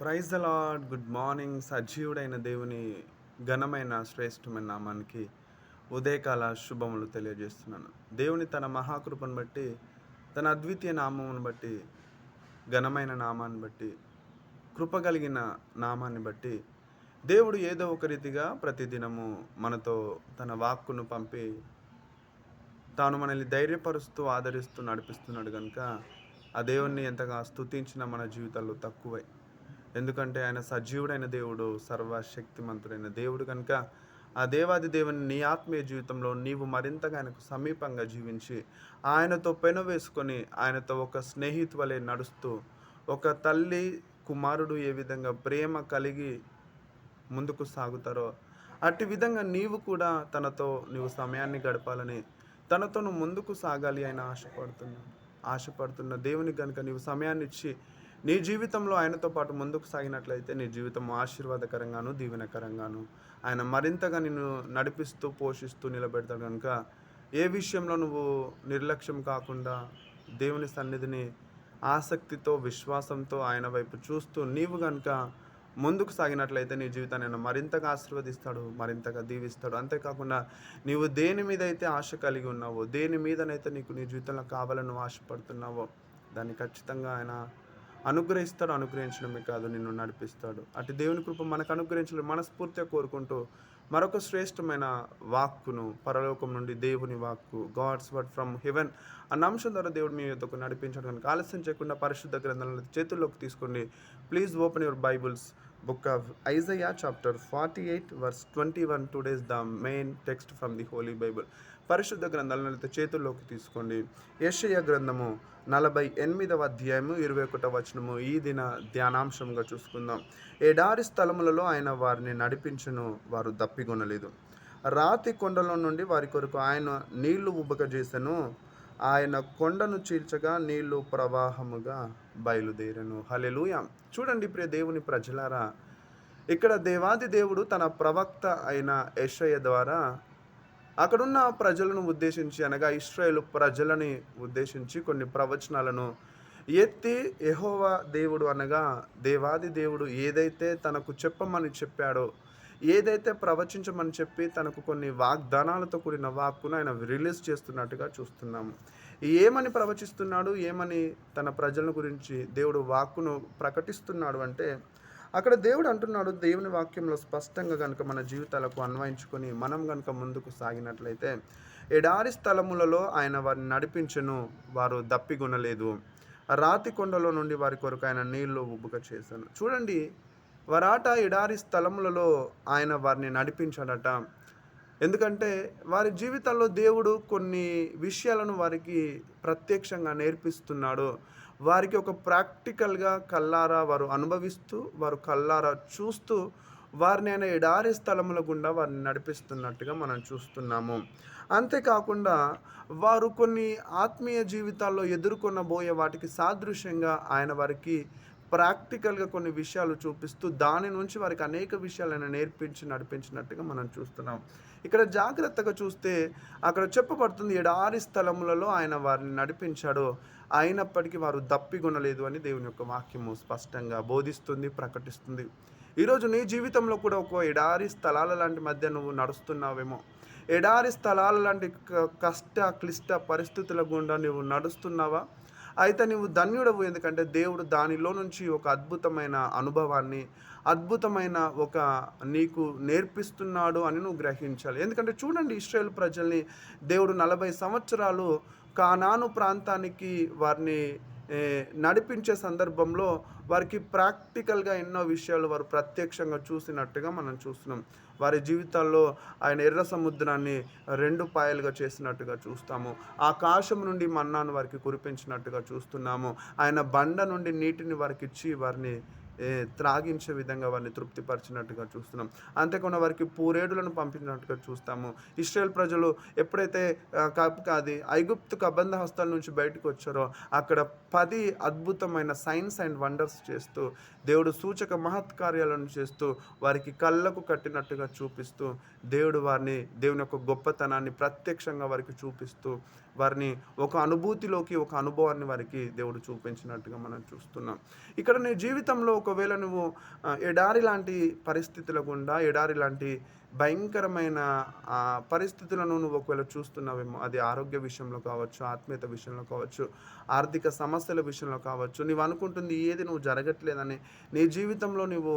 Praise the Lord good morning. సజీవుడైన దేవుని ఘనమైన శ్రేష్టమైన నామానికి ఉదయకాల శుభములు తెలియజేస్తున్నాను. దేవుని తన మహాకృపను బట్టి తన అద్వితీయ నామమును బట్టి ఘనమైన నామాన్ని బట్టి కృప కలిగిన నామాన్ని బట్టి దేవుడు ఏదో ఒక రీతిగా ప్రతిదినము మనతో తన వాక్కును పంపి తాను మనల్ని ధైర్యపరుస్తూ ఆదరిస్తూ నడిపిస్తున్నాడు కనుక ఆ దేవుణ్ణి ఎంతగా స్తుతించిన మన జీవితాల్లో తక్కువై. ఎందుకంటే ఆయన సజీవుడైన దేవుడు సర్వశక్తిమంతుడైన దేవుడు కనుక ఆ దేవాది దేవుని నీ ఆత్మీయ జీవితంలో నీవు మరింతగా ఆయనకు సమీపంగా జీవించి ఆయనతో పెను వేసుకొని ఆయనతో ఒక స్నేహితు వలె నడుస్తూ ఒక తల్లి కుమారుడు ఏ విధంగా ప్రేమ కలిగి ముందుకు సాగుతారో అట్టి విధంగా నీవు కూడా తనతో నీవు సమయాన్ని గడపాలని తనతో నువ్వు ముందుకు సాగాలి ఆయన ఆశపడుతున్నాడు ఆశపడుతున్న దేవుని కనుక నీవు సమయాన్ని ఇచ్చి నీ జీవితంలో ఆయనతో పాటు ముందుకు సాగినట్లయితే నీ జీవితం ఆశీర్వాదకరంగాను దీవెనకరంగాను. ఆయన మరింతగా నిన్ను నడిపిస్తూ పోషిస్తూ నిలబెడతాడు కనుక ఏ విషయంలో నువ్వు నిర్లక్ష్యం కాకుండా దేవుని సన్నిధిని ఆసక్తితో విశ్వాసంతో ఆయన వైపు చూస్తూ నీవు కనుక ముందుకు సాగినట్లయితే నీ జీవితాన్ని ఆయన మరింతగా ఆశీర్వదిస్తాడు మరింతగా దీవిస్తాడు. అంతేకాకుండా నీవు దేని మీద అయితే ఆశ కలిగి ఉన్నావో దేని మీదనైతే నీకు నీ జీవితంలో కావాలని నువ్వు ఆశపడుతున్నావో దాన్ని ఖచ్చితంగా ఆయన అనుగ్రహిస్తాడు అనుగ్రహించడమే కాదు నిన్ను నడిపిస్తాడు. అటు దేవుని కృప మనకు అనుగ్రహించడం మనస్ఫూర్తిగా కోరుకుంటూ మరొక శ్రేష్టమైన వాక్కును పరలోకం నుండి దేవుని వాక్కు గాడ్స్ వర్డ్ ఫ్రమ్ హెవెన్ అన్న అంశం ద్వారా దేవుడు మీ యొక్క నడిపించడం కనుక ఆలస్యం చేయకుండా పరిశుద్ధ గ్రంథాలను చేతుల్లోకి తీసుకోండి. Please open your Bibles book of Isaiah chapter forty eight verse twenty one today's the main text from the holy Bible పరిశుద్ధ గ్రంథాలను చేతుల్లోకి తీసుకోండి. యెషయా గ్రంథము నలభై ఎనిమిదవ అధ్యాయము ఇరవై ఒకటవ వచనము ఈ దిన ధ్యానాంశంగా చూసుకుందాం. ఎడారి స్థలములలో ఆయన వారిని నడిపించను వారు దప్పిగొనలేదు రాతి కొండలో నుండి వారి కొరకు ఆయన నీళ్ళు ఉబకజేసెను ఆయన కొండను చీల్చగా నీళ్ళు ప్రవాహముగా బయలుదేరను. హలెలూయ చూడండి ప్రియ దేవుని ప్రజలారా ఇక్కడ దేవాది దేవుడు తన ప్రవక్త అయిన యషయ ద్వారా అక్కడున్న ప్రజలను ఉద్దేశించి అనగా ఇస్రాయేల్ ప్రజలని ఉద్దేశించి కొన్ని ప్రవచనాలను ఎత్తి ఎహోవా దేవుడు అనగా దేవాది దేవుడు ఏదైతే తనకు చెప్పమని చెప్పాడో ఏదైతే ప్రవచించమని చెప్పి తనకు కొన్ని వాగ్దానాలతో కూడిన వాక్కును ఆయన రిలీజ్ చేస్తున్నట్టుగా చూస్తున్నాము. ఏమని ప్రవచిస్తున్నాడు? ఏమని తన ప్రజల గురించి దేవుడు వాక్కును ప్రకటిస్తున్నాడు అంటే అక్కడ దేవుడు అంటున్నాడు దేవుని వాక్యంలో స్పష్టంగా కనుక మన జీవితాలకు అన్వయించుకొని మనం కనుక ముందుకు సాగినట్లయితే ఎడారి స్థలములలో ఆయన వారిని నడిపించను వారు దప్పిగొనలేదు రాతి కొండలో నుండి వారి కొరకు ఆయన నీళ్ళు ఉబ్బుక చేశాను. చూడండి వరాట ఎడారి స్థలములలో ఆయన వారిని నడిపించాడట. ఎందుకంటే వారి జీవితాల్లో దేవుడు కొన్ని విషయాలను వారికి ప్రత్యక్షంగా నేర్పిస్తున్నాడు. వారికి ఒక ప్రాక్టికల్గా కల్లారా వారు అనుభవిస్తూ వారు కల్లారా చూస్తూ వారిని ఆయన ఎడారి స్థలముల గుండా వారిని నడిపిస్తున్నట్టుగా మనం చూస్తున్నాము. అంతేకాకుండా వారు కొన్ని ఆత్మీయ జీవితాల్లో ఎదుర్కొనబోయే వాటికి సాదృశ్యంగా ఆయన వారికి ప్రాక్టికల్గా కొన్ని విషయాలు చూపిస్తూ దాని నుంచి వారికి అనేక విషయాలను నేర్పించి నడిపించినట్టుగా మనం చూస్తున్నాం. ఇక్కడ జాగ్రత్తగా చూస్తే అక్కడ చెప్పబడుతుంది ఎడారి స్థలములలో ఆయన వారిని నడిపించాడు. అయినప్పటికీ వారు దప్పిగొనలేదు అని దేవుని యొక్క వాక్యము స్పష్టంగా బోధిస్తుంది ప్రకటిస్తుంది. ఈరోజు నీ జీవితంలో కూడా ఒక ఎడారి స్థలాల లాంటి మధ్య నువ్వు నడుస్తున్నావేమో. ఎడారి స్థలాల లాంటి క- కష్ట క్లిష్ట పరిస్థితుల గుండా నువ్వు నడుస్తున్నావా? అయితే నువ్వు ధన్యుడవు ఎందుకంటే దేవుడు దానిలో నుంచి ఒక అద్భుతమైన అనుభవాన్ని అద్భుతమైన ఒక నీకు నేర్పిస్తున్నాడు అని నువ్వు గ్రహించాలి. ఎందుకంటే చూడండి ఇస్రాయేల్ ప్రజల్ని దేవుడు నలభై సంవత్సరాలు కానాను ప్రాంతానికి వారిని నడిపించే సందర్భంలో వారికి ప్రాక్టికల్గా ఎన్నో విషయాలు వారు ప్రత్యక్షంగా చూసినట్టుగా మనం చూస్తున్నాం. వారి జీవితాల్లో ఆయన ఎర్ర సముద్రాన్ని రెండు పాయలుగా చేసినట్టుగా చూస్తాము. ఆకాశం నుండి మన్నాను వారికి కురిపించినట్టుగా చూస్తున్నాము. ఆయన బండ నుండి నీటిని వారికి ఇచ్చి వారిని త్రాగించే విధంగా వారిని తృప్తిపరిచినట్టుగా చూస్తున్నాం. అంతేకాకుండా వారికి పూరేడులను పంపించినట్టుగా చూస్తాము. ఇస్రాయల్ ప్రజలు ఎప్పుడైతే ఆ, అది ఐగుప్తు కబంధ హస్తాల నుంచి బయటకు వచ్చారో అక్కడ పది అద్భుతమైన సైన్స్ అండ్ వండర్స్ చేస్తూ దేవుడు సూచక మహత్కార్యాలను చేస్తూ వారికి కళ్ళకు కట్టినట్టుగా చూపిస్తూ దేవుడు వారిని దేవుని యొక్క గొప్పతనాన్ని ప్రత్యక్షంగా వారికి చూపిస్తూ వారిని ఒక అనుభూతిలోకి ఒక అనుభవాన్ని వారికి దేవుడు చూపించినట్టుగా మనం చూస్తున్నాం. ఇక్కడ నీ జీవితంలో ఒకవేళ నువ్వు ఎడారి లాంటి పరిస్థితుల గుండా ఎడారి లాంటి భయంకరమైన ఆ, పరిస్థితులను నువ్వు ఒకవేళ చూస్తున్నావేమో అది ఆరోగ్య విషయంలో కావచ్చు ఆత్మీయత విషయంలో కావచ్చు ఆర్థిక సమస్యల విషయంలో కావచ్చు నువ్వు అనుకుంటుంది ఏది నువ్వు జరగట్లేదని నీ జీవితంలో నువ్వు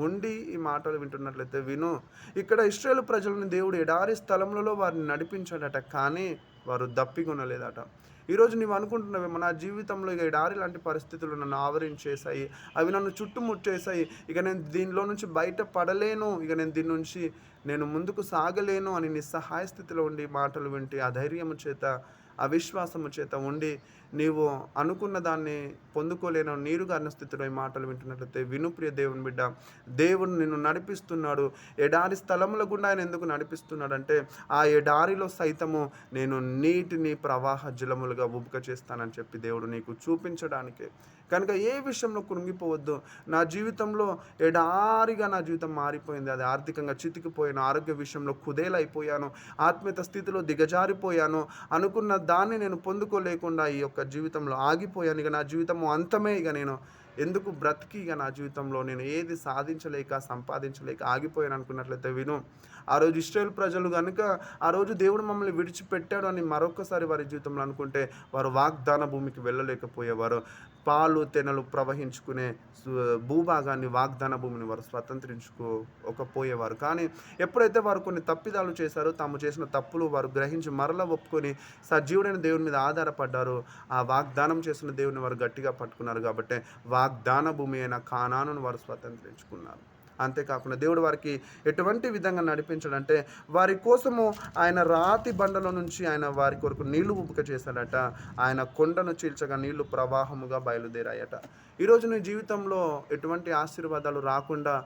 ఉండి ఈ మాటలు వింటున్నట్లయితే విను. ఇక్కడ ఇస్రాయేల్ ప్రజలను దేవుడు ఎడారి స్థలములలో వారిని నడిపించాడట కానీ వారు దప్పికొనలేదట ఈరోజు నీవు అనుకుంటున్నావేమో నా జీవితంలో ఇక ఎడారి లాంటి పరిస్థితులు నన్ను ఆవరించేశాయి అవి నన్ను చుట్టుముట్టేశాయి ఇక నేను దీనిలో నుంచి బయట పడలేను ఇక నేను దీని నుంచి నేను ముందుకు సాగలేను అని నిస్సహాయ స్థితిలో ఉండి మాటలు వింటే అధైర్యము చేత అవిశ్వాసము చేత ఉండి నీవు అనుకున్న దాన్ని పొందుకోలేను నీరు గారిన స్థితిలో ఈ మాటలు వింటున్నట్లయితే వినుప్రియ దేవుని బిడ్డ. దేవుడు నిన్ను నడిపిస్తున్నాడు. ఎడారి స్థలముల గుండా ఆయన ఎందుకు నడిపిస్తున్నాడు అంటే ఆ ఎడారిలో సైతము నేను నీటిని ప్రవాహ జలములుగా ఉబుక చేస్తానని చెప్పి దేవుడు నీకు చూపించడానికే. కనుక ఏ విషయంలో కృంగిపోవద్దు. నా జీవితంలో ఎడారిగా నా జీవితం మారిపోయింది. అది ఆర్థికంగా చితికిపోయాను. ఆరోగ్య విషయంలో కుదేలైపోయాను. ఆత్మీయత స్థితిలో దిగజారిపోయాను. అనుకున్న దాన్ని నేను పొందుకోలేకుండా ఈ యొక్క జీవితంలో ఆగిపోయాను. ఇక నా జీవితము అంతమే ఇక నేను ఎందుకు బ్రతికి ఇక నా జీవితంలో? నేను ఏది సాధించలేక సంపాదించలేక ఆగిపోయాను అనుకున్నట్లయితే విను. ఆ రోజు ఇస్రాయల్ ప్రజలు కనుక ఆ రోజు దేవుడు మమ్మల్ని విడిచిపెట్టాడు అని మరొకసారి వారి జీవితంలో అనుకుంటే వారు వాగ్దాన భూమికి వెళ్ళలేకపోయేవారు. పాలు తెనలు ప్రవహించుకునే భూభాగాన్ని వాగ్దాన భూమిని వారు స్వతంత్రించుకోకపోయేవారు కానీ ఎప్పుడైతే వారు కొన్ని తప్పిదాలు చేశారో తాము చేసిన తప్పులు వారు గ్రహించి మరల ఒప్పుకొని సజీవుడైన దేవుని మీద ఆధారపడ్డారు ఆ వాగ్దానం చేసిన దేవుని వారు గట్టిగా పట్టుకున్నారు కాబట్టి వాగ్దాన భూమి అయిన కానాను వారు స్వతంత్రించుకున్నారు. అంతేకాకుండా దేవుడు వారికి ఎటువంటి విధంగా నడిపించాడంటే వారి కోసము ఆయన రాతి బండల నుంచి ఆయన వారి కొరకు నీళ్ళు ఉబ్బుక చేశాడట. ఆయన కొండను చీల్చగా నీళ్ళు ప్రవాహముగా బయలుదేరాయట. ఈరోజు నీ జీవితంలో ఎటువంటి ఆశీర్వాదాలు రాకుండా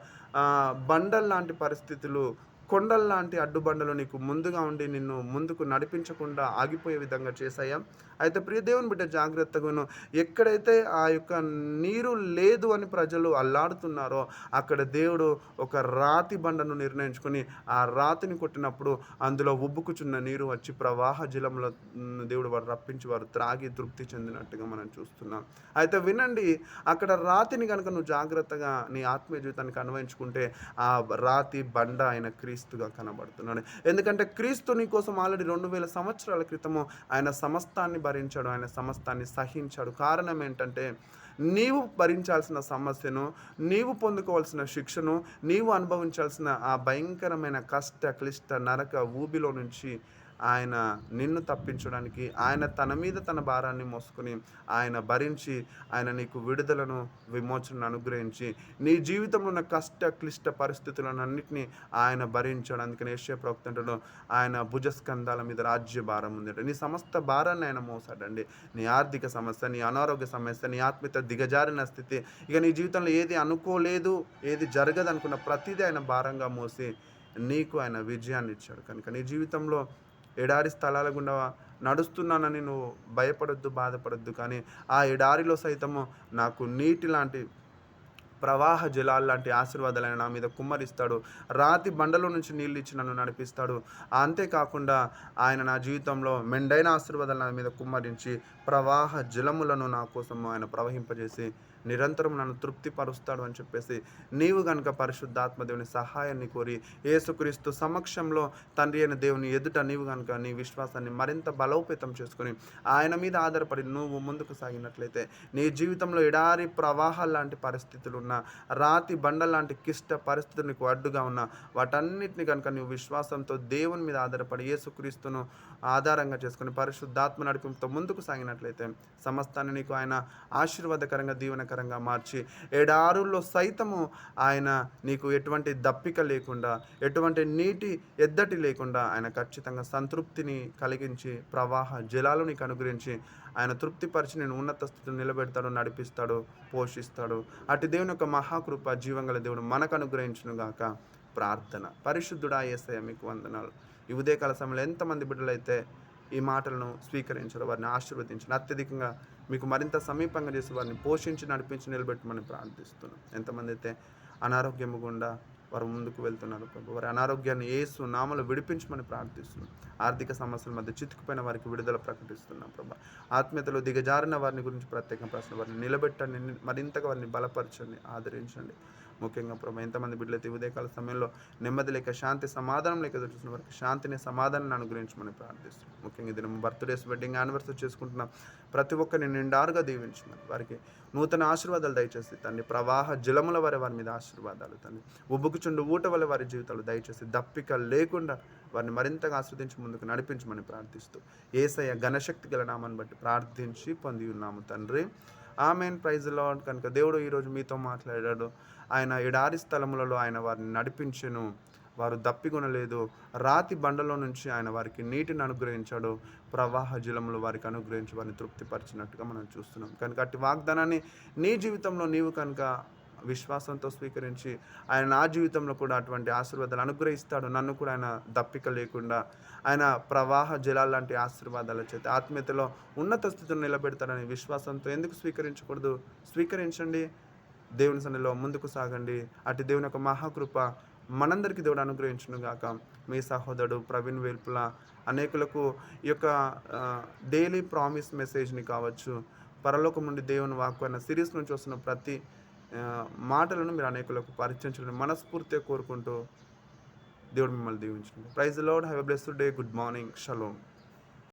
బండల్ లాంటి పరిస్థితులు కొండల్లాంటి అడ్డుబండలు నీకు ముందుగా ఉండి నిన్ను ముందుకు నడిపించకుండా ఆగిపోయే విధంగా చేశాయా? అయితే ప్రియదేవుని బిడ్డ జాగ్రత్తగాను ఎక్కడైతే ఆ యొక్క నీరు లేదు అని ప్రజలు అల్లాడుతున్నారో అక్కడ దేవుడు ఒక రాతి బండను నిర్ణయించుకొని ఆ రాతిని కొట్టినప్పుడు అందులో ఉబ్బుకుచున్న నీరు వచ్చి ప్రవాహ జలంలో దేవుడు వారు రప్పించి వారు త్రాగి తృప్తి చెందినట్టుగా మనం చూస్తున్నాం. అయితే వినండి అక్కడ రాతిని కనుక నువ్వు జాగ్రత్తగా నీ ఆత్మీయ జీవితానికి అన్వయించుకుంటే ఆ రాతి బండ ఆయన క్రీస్తుగా కనబడుతున్నాడు. ఎందుకంటే క్రీస్తు నీ కోసం ఆల్రెడీ రెండు వేల సంవత్సరాల క్రితము ఆయన సమస్తాన్ని భరించాడు ఆయన సమస్తాన్ని సహించాడు. కారణం ఏంటంటే నీవు భరించాల్సిన సమస్యను నీవు పొందుకోవాల్సిన శిక్షను నీవు అనుభవించాల్సిన ఆ భయంకరమైన కష్ట క్లిష్ట నరక ఊబిలో నుంచి ఆయన నిన్ను తప్పించడానికి ఆయన తన మీద తన భారాన్ని మోసుకొని ఆయన భరించి ఆయన నీకు విడుదలను విమోచనను అనుగ్రహించి నీ జీవితంలో ఉన్న కష్ట క్లిష్ట పరిస్థితులను అన్నింటినీ ఆయన భరించాడు అందుకని ఏషియా ప్రవక్తంటలో ఆయన భుజస్కంధాల మీద రాజ్య భారం ఉందండి నీ సమస్త భారాన్ని ఆయన మోసాడండి. నీ ఆర్థిక సమస్య నీ అనారోగ్య సమస్య నీ ఆత్మీయత దిగజారిన స్థితి ఇక నీ జీవితంలో ఏది అనుకోలేదు ఏది జరగదు అనుకున్న ప్రతిదీ ఆయన భారంగా మోసి నీకు ఆయన విజయాన్ని ఇచ్చాడు. కనుక నీ జీవితంలో ఎడారి స్థలాల గుండా నడుస్తున్నానని నువ్వు భయపడొద్దు బాధపడొద్దు. కానీ ఆ ఎడారిలో సైతము నాకు నీటి లాంటి ప్రవాహ జలాలు లాంటి ఆశీర్వాదాలైన నా మీద కుమ్మరిస్తాడు. రాతి బండలో నుంచి నీళ్ళు ఇచ్చి నన్ను నడిపిస్తాడు. అంతేకాకుండా ఆయన నా జీవితంలో మెండైన ఆశీర్వాదాలు నా మీద కుమ్మరించి ప్రవాహ జలములను నా కోసం ఆయన ప్రవహింపజేసి నిరంతరం నన్ను తృప్తిపరుస్తాడు అని చెప్పేసి నీవు గనుక పరిశుద్ధాత్మ దేవుని సహాయాన్ని కోరి యేసుక్రీస్తు సమక్షంలో తండ్రి అయిన దేవుని ఎదుట నీవు గనుక నీ విశ్వాసాన్ని మరింత బలోపేతం చేసుకుని ఆయన మీద ఆధారపడి నువ్వు ముందుకు సాగినట్లయితే నీ జీవితంలో ఎడారి ప్రవాహాలు లాంటి పరిస్థితులు ఉన్న రాతి బండ లాంటి కిష్ట పరిస్థితులు నీకు అడ్డుగా ఉన్న వాటన్నిటిని కనుక నువ్వు విశ్వాసంతో దేవుని మీద ఆధారపడి యేసుక్రీస్తును ఆధారంగా చేసుకుని పరిశుద్ధాత్మ నడిపింపుతో ముందుకు సాగినట్లయితే సమస్తాన్ని నీకు ఆయన ఆశీర్వాదకరంగా దీవెనకరంగా మార్చి ఏడారుల్లో సైతము ఆయన నీకు ఎటువంటి దప్పిక లేకుండా ఎటువంటి నీటి ఎద్దటి లేకుండా ఆయన ఖచ్చితంగా సంతృప్తిని కలిగించి ప్రవాహ జలాలు నీకు అనుగ్రహించి ఆయన తృప్తిపరిచి నేను ఉన్నత స్థితిని నిలబెడతాడు నడిపిస్తాడు పోషిస్తాడు. అటు దేవుని యొక్క మహాకృప జీవంగల దేవుడు మనకు అనుగ్రహించును గాక. ప్రార్థన. పరిశుద్ధుడా ఏసయ మీకు వందనాలు. ఈ ఉదయకాల సమయంలో ఎంతమంది బిడ్డలైతే ఈ మాటలను స్వీకరించారు వారిని ఆశీర్వదించిన అత్యధికంగా మీకు మరింత సమీపంగా చేసి వారిని పోషించి నడిపించి నిలబెట్టమని ప్రార్థిస్తున్నాం. ఎంతమంది అయితే అనారోగ్యము గుండా వారు ముందుకు వెళ్తున్నారు ప్రభు వారి అనారోగ్యాన్ని ఏసు నామలు విడిపించమని ప్రార్థిస్తున్నాం. ఆర్థిక సమస్యల మధ్య చితుకుపోయిన వారికి విడుదల ప్రకటిస్తున్నాం ప్రభా. ఆత్మీయతలో దిగజారిన వారిని గురించి ప్రత్యేక ప్రశ్న వారిని నిలబెట్టండి మరింతగా వారిని బలపరచండి ఆదరించండి. ముఖ్యంగా ప్రభా ఎంతమంది బిడ్డలైతే ఉదయకాల సమయంలో నెమ్మది లేక శాంతి సమాధానం లేక చూసిన వారికి శాంతిని సమాధానాన్ని అనుగ్రహించమని ప్రార్థిస్తున్నాం. ముఖ్యంగా ఇది బర్త్డేస్ వెడ్డింగ్ యానివర్సరీ చేసుకుంటున్నాం ప్రతి ఒక్కరిని నిండారుగా దీవించమని వారికి నూతన ఆశీర్వాదాలు దయచేసి తండ్రి ప్రవాహ జలముల వారి వారి మీద ఆశీర్వాదాలు తండ్రి ఉబ్బుకుచుండు ఊట వల్ల వారి జీవితాలు దయచేసి దప్పిక లేకుండా వారిని మరింతగా ఆస్వాదించి ముందుకు నడిపించమని ప్రార్థిస్తూ ఏసయ్య ఘనశక్తి గల నామాన్ని బట్టి ప్రార్థించి పొంది ఉన్నాము తండ్రి. ఆమెన్ ప్రైజ్ లాడ్ కనుక దేవుడు ఈరోజు మీతో మాట్లాడాడు. ఆయన ఎడారి స్థలములలో ఆయన వారిని నడిపించెను. వారు దప్పికొనలేదు. రాతి బండలో నుంచి ఆయన వారికి నీటిని అనుగ్రహించాడు. ప్రవాహ జలములు వారికి అనుగ్రహించి వారిని తృప్తిపరిచినట్టుగా మనం చూస్తున్నాం. కనుక అట్టి వాగ్దానాన్ని నీ జీవితంలో నీవు కనుక విశ్వాసంతో స్వీకరించి ఆయన నా జీవితంలో కూడా అటువంటి ఆశీర్వాదాలు అనుగ్రహిస్తాడు. నన్ను కూడా ఆయన దప్పిక లేకుండా ఆయన ప్రవాహ జలాలు లాంటి ఆశీర్వాదాల చేత ఆత్మీయతలో ఉన్నత స్థితిని నిలబెడతాడని విశ్వాసంతో ఎందుకు స్వీకరించకూడదు? స్వీకరించండి. దేవుని సన్నిలో ముందుకు సాగండి. అటు దేవుని యొక్క మహాకృప మనందరికీ దేవుడు అనుగ్రహించును గాక. మీ సహోదరుడు ప్రవీణ్ వేల్పుల అనేకులకు ఈ యొక్క డైలీ ప్రామిస్ మెసేజ్ని కావచ్చు. పరలోకం నుండి దేవుని వాక్కు అన్న సిరీస్ నుంచి వస్తున్న ప్రతి మాటలను మీరు అనేకులకు పరిచయించాలని మనస్ఫూర్తిగా కోరుకుంటూ దేవుడు మిమ్మల్ని దీవించండి. Praise Lord have a blessed day good morning shalom